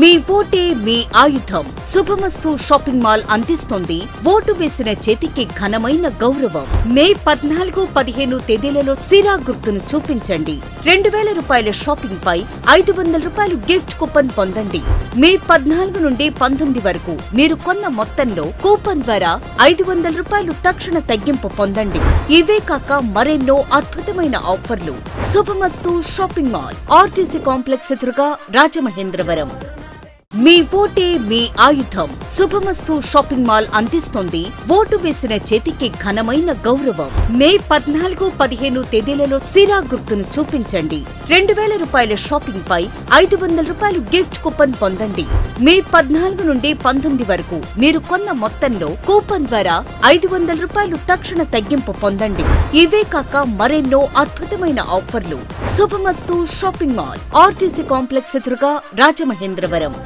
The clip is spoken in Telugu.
మీ ఓటే మీ ఆయుధం. శుభమస్తు షాపింగ్ మాల్ అందిస్తోంది. ఓటు వేసిన చేతికి ఘనమైన గౌరవం. మే పద్నాలుగు పదిహేను తేదీలలో సిరా గుర్తును చూపించండి. రెండు వేల రూపాయల షాపింగ్ పై ఐదు వందల రూపాయలు గిఫ్ట్ కూపన్ పొందండి. మే పద్నాలుగు నుండి పంతొమ్మిది వరకు మీరు కొన్న మొత్తంలో కూపన్ ద్వారా ఐదు వందల రూపాయలు తక్షణ తగ్గింపు పొందండి. ఇవే కాక మరెన్నో అద్భుతమైన ఆఫర్లు. శుభమస్తు షాపింగ్ మాల్. ఆర్టీసీ కాంప్లెక్స్ ఎదురుగా రాజమహేంద్రవరం. మీ ఓటే మీ ఆయుధం శుభమస్తు షాపింగ్ మాల్ అందిస్తుంది. ఓటు వేసిన చేతికి ఘనమైన గౌరవం. మే పద్నాలుగు పదిహేను తేదీలలో సిరా గుర్తును చూపించండి. రెండు వేల రూపాయల షాపింగ్ పై ఐదు వందల రూపాయలు గిఫ్ట్ కూపన్ పొందండి. మే పద్నాలుగు నుండి పంతొమ్మిది వరకు మీరు కొన్న మొత్తంలో కూపన్ ద్వారా ఐదు వందల రూపాయలు తక్షణ తగ్గింపు పొందండి. ఇవే కాక మరెన్నో అద్భుతమైన ఆఫర్లు. శుభమస్తు షాపింగ్ మాల్. ఆర్టీసీ కాంప్లెక్స్ ఎదురుగా రాజమహేంద్రవరం.